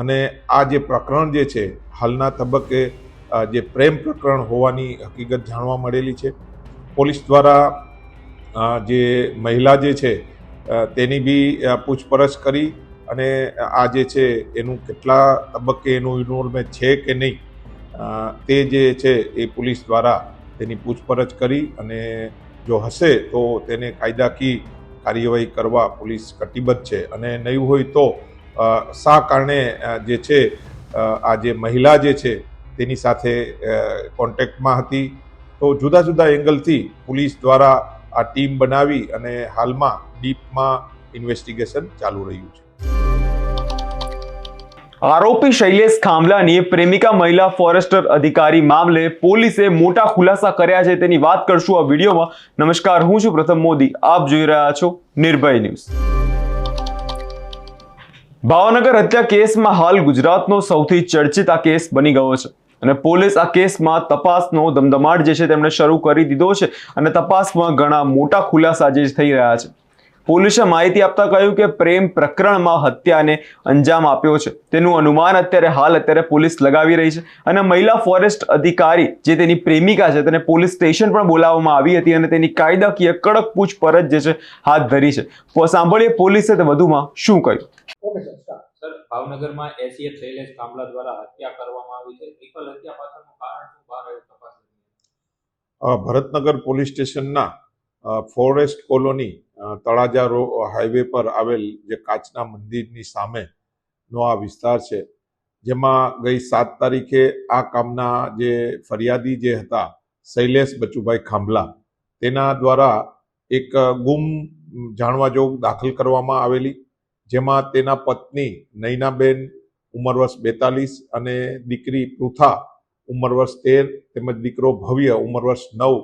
અને આ જે પ્રકરણ જે છે, હાલના તબક્કે જે પ્રેમ પ્રકરણ હોવાની હકીકત જાણવા મળેલી છે. પોલીસ દ્વારા જે મહિલા જે છે તેની બી પૂછપરછ કરી અને આ જે છે, એનું કેટલા તબક્કે એનું ઇન્વોલ્વમેન્ટ છે કે નહીં તે જે છે, એ પોલીસ દ્વારા તેની પૂછપરછ કરી અને જો હશે તો તેને કાયદાકીય કાર્યવાહી કરવા પોલીસ કટિબદ્ધ છે. અને નહીં હોય તો શા કારણે જે છે આ જે મહિલા જે છે, તેની સાથે કોન્ટેક્ટમાં હતી. તો જુદા જુદા એંગલથી પોલીસ દ્વારા આ ટીમ બનાવી અને હાલમાં ડીપમાં ઇન્વેસ્ટિગેશન ચાલુ રહ્યું છે. આરોપી શૈલેષ ખામલાની પ્રેમિકા મહિલા ફોરેસ્ટર અધિકારી મામલે પોલીસે મોટા ખુલાસા કર્યા છે તેની વાત કરશું આ વિડીયોમાં. નમસ્કાર, હું છું પ્રથમ મોદી. આપ જોઈ રહ્યા છો નિર્ભય ન્યૂઝ. ભાવનગર હત્યા કેસમાં હાલ ગુજરાતનો સૌથી ચર્ચિત આ કેસ બની ગયો છે. અને પોલીસ આ કેસમાં તપાસનો ધમધમાટ જે છે તેમણે શરૂ કરી દીધો છે. અને તપાસમાં ઘણા મોટા ખુલાસા જે થઈ રહ્યા છે. પોલીસે માહિતી આપતા કહ્યું કે પ્રેમ પ્રકરણમાં હત્યાને અંજામ આપ્યો છે. તેનું અનુમાન અત્યારે હાલ અત્યારે પોલીસ લગાવી રહી છે અને મહિલા ફોરેસ્ટ અધિકારી જે તેની પ્રેમિકા છે તેને પોલીસ સ્ટેશન પણ બોલાવવામાં આવી હતી અને તેની કાયદાકીય કડક પૂછપરછ જે છે હાથ ધરી છે. સાંભળીએ પોલીસે તે વધુમાં શું કહ્યું. સર ભાવનગરમાં એસીએફ શૈલેષ કામલા દ્વારા હત્યા કરવામાં આવી છે. ટ્રિપલ હત્યા પાછળનું કારણ શું? બહાર આવ્યું તપાસ. ભરતનગર પોલીસ સ્ટેશનના forest colony Talaja row, highway પર આવેલ જે કાચના મંદિરની સામે નો આ વિસ્તાર છે, જેમાં ગઈ સાત તારીખે આ કામના જે ફરિયાદી જે હતા, શૈલેષ બચુભાઈ ખાંભલા, તેના દ્વારા એક ગુમ જાણવા જોગ દાખલ કરવામાં આવેલી, જેમાં તેના પત્ની નૈનાબેન ઉંમર વર્ષ બેતાલીસ અને દીકરી પૃથા ઉંમર વર્ષ તેર તેમજ દીકરો ભવ્ય ઉંમર વર્ષ નવ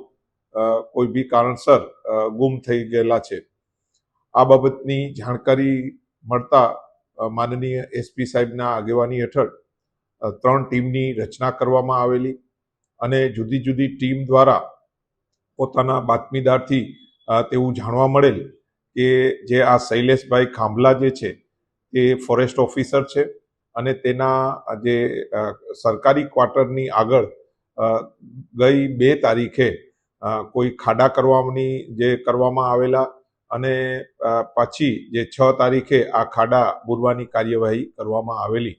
કોઈ બી કારણસર ગુમ થઈ ગયેલા છે. આ બાબતની જાણકારી મળતા માનનીય એસપી સાહેબના આગેવાની હેઠળ ત્રણ ટીમની રચના કરવામાં આવેલી અને જુદી જુદી ટીમ દ્વારા પોતાના બાતમીદારથી તેવું જાણવા મળેલ કે જે આ શૈલેષભાઈ ખાંભલા જે છે, તે ફોરેસ્ટ ઓફિસર છે અને તેના જે સરકારી ક્વાર્ટરની આગળ ગઈ બે તારીખે કોઈ ખાડા કરવાની જે કરવામાં આવેલા અને પછી જે છ તારીખે આ ખાડા બુરવાની કાર્યવાહી કરવામાં આવેલી.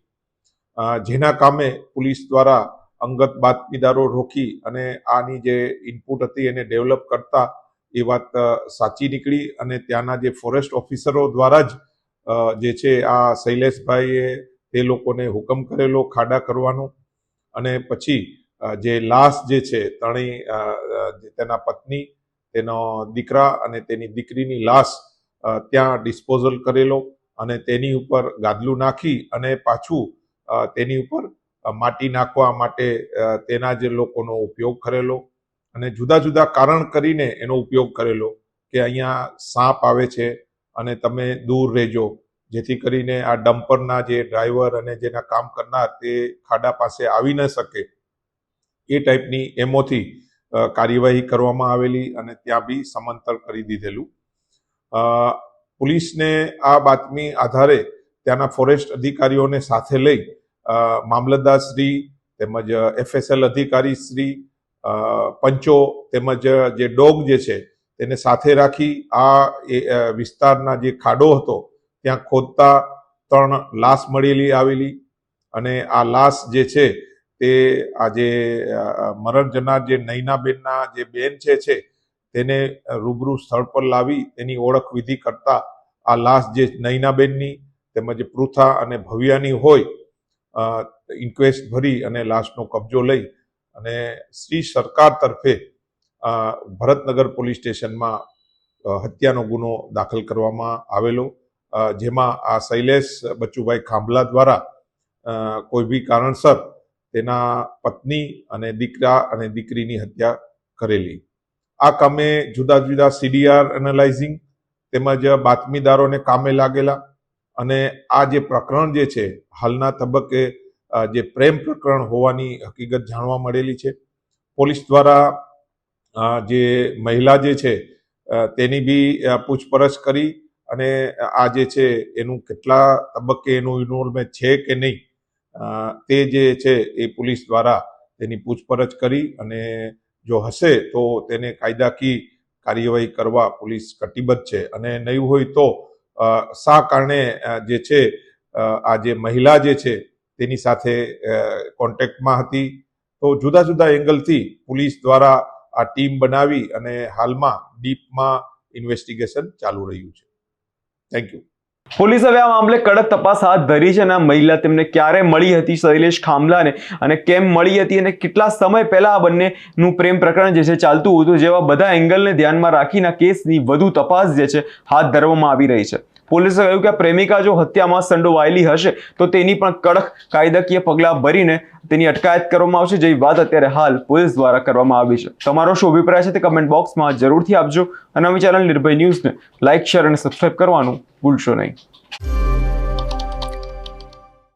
જેના કામે પોલીસ દ્વારા અંગત બાતમીદારો રોકી અને આની જે ઇનપુટ હતી એને ડેવલપ કરતા એ વાત સાચી નીકળી અને ત્યાંના જે ફોરેસ્ટ ઓફિસરો દ્વારા જ જે છે આ શૈલેષભાઈએ તે લોકોને હુકમ કરેલો ખાડા કરવાનો અને પછી જે લાશ જે છે, ત્રણેય તેના પત્ની, તેનો દીકરા અને તેની દીકરીની લાશ ત્યાં ડિસ્પોઝલ કરેલો અને તેની ઉપર ગાદલું નાખી અને પાછું તેની ઉપર માટી નાખવા માટે તેના જે લોકોનો ઉપયોગ કરેલો અને જુદા જુદા કારણ કરીને એનો ઉપયોગ કરેલો કે અહીંયા સાપ આવે છે અને તમે દૂર રહેજો. જેથી કરીને આ ડમ્પરના જે ડ્રાઈવર અને જેના કામ કરનાર તે ખાડા પાસે આવી ન શકે. એ ટાઈપની એમોથી કાર્યવાહી કરવામાં આવેલી અને ત્યાં બી સમાંતર કરી દીધેલું. પોલીસને આ બાતમી આધારે ત્યાંના ફોરેસ્ટ અધિકારીઓને સાથે લઈ મામલતદારશ્રી તેમજ એફએસએલ અધિકારી શ્રી અ, પંચો તેમજ જે ડોગ જે છે તેને સાથે રાખી આ વિસ્તારના જે ખાડો હતો ત્યાં ખોદતા ત્રણ લાશ મળેલી આવેલી અને આ લાશ જે છે તે આજે મરણ જનાર જે નૈનાબેનના જે બેન છે છે, તેને રૂબરૂ સ્થળ પર લાવી તેની ઓળખ વિધિ કરતા આ લાશ જે નૈનાબેનની તેમજ પૃથા અને ભવ્યાની હોય ઇન્ક્વેસ્ટ ભરી અને લાશનો કબજો લઈ અને શ્રી સરકાર તરફે ભરતનગર પોલીસ સ્ટેશનમાં હત્યાનો ગુનો દાખલ કરવામાં આવેલો. જેમાં આ શૈલેષ બચુભાઈ ખાંભલા દ્વારા કોઈ બી કારણસર તેના પત્ની અને દીકરા અને દીકરીની હત્યા કરેલી. આ કામે જુદા જુદા સીડીઆર એનાલાઇઝિંગ તેમજ બાતમીદારોને કામે લાગેલા અને આ જે પ્રકરણ જે છે, હાલના તબક્કે જે પ્રેમ પ્રકરણ હોવાની હકીકત જાણવા મળેલી છે. પોલીસ દ્વારા જે મહિલા જે છે તેની બી પૂછપરછ કરી અને આ જે છે, એનું કેટલા તબક્કે એનું ઇન્વોલ્વમેન્ટ છે કે નહીં તે જે છે એ પોલીસ દ્વારા તેની પૂછપરછ કરી અને જો હશે તો તેને કાયદાકીય કાર્યવાહી કરવા પોલીસ કટિબદ્ધ છે. અને નહીં હોય તો શા કારણે જે છે આ જે મહિલા જે છે તેની સાથે કોન્ટેક્ટમાં હતી. તો જુદા જુદા એંગલથી પોલીસ દ્વારા આ ટીમ બનાવી અને હાલમાં ડીપમાં ઇન્વેસ્ટિગેશન ચાલુ રહ્યું છે. Thank you. પોલીસ હવે આ મામલે કડક તપાસ હાથ ધરી છે અને આ મહિલા તેમને ક્યારે મળી હતી શૈલેષ ખામલાને અને કેમ મળી હતી અને કેટલા સમય પહેલા આ બંનેનું પ્રેમ પ્રકરણ જે છે ચાલતું હતું જેવા બધા એંગલને ધ્યાનમાં રાખીને કેસની વધુ તપાસ જે છે હાથ ધરવામાં આવી રહી છે. પોલીસે કહ્યું કે પ્રેમિકા જો હત્યામાં સંડોવાયેલી હશે, તો તેની પણ કડક કાયદાકીય પગલાં ભરીને તેની અટકાયત કરવામાં આવશે, જેવી વાત અત્યારે હાલ પોલીસ દ્વારા કરવામાં આવી છે. તમારો શું અભિપ્રાય છે તે કમેન્ટ બોક્સમાં જરૂરથી આપજો. અને અમે ચેનલ નિર્ભય ન્યૂઝને લાઇક શેર અને સબસ્ક્રાઇબ કરવાનું ભૂલશો નહીં.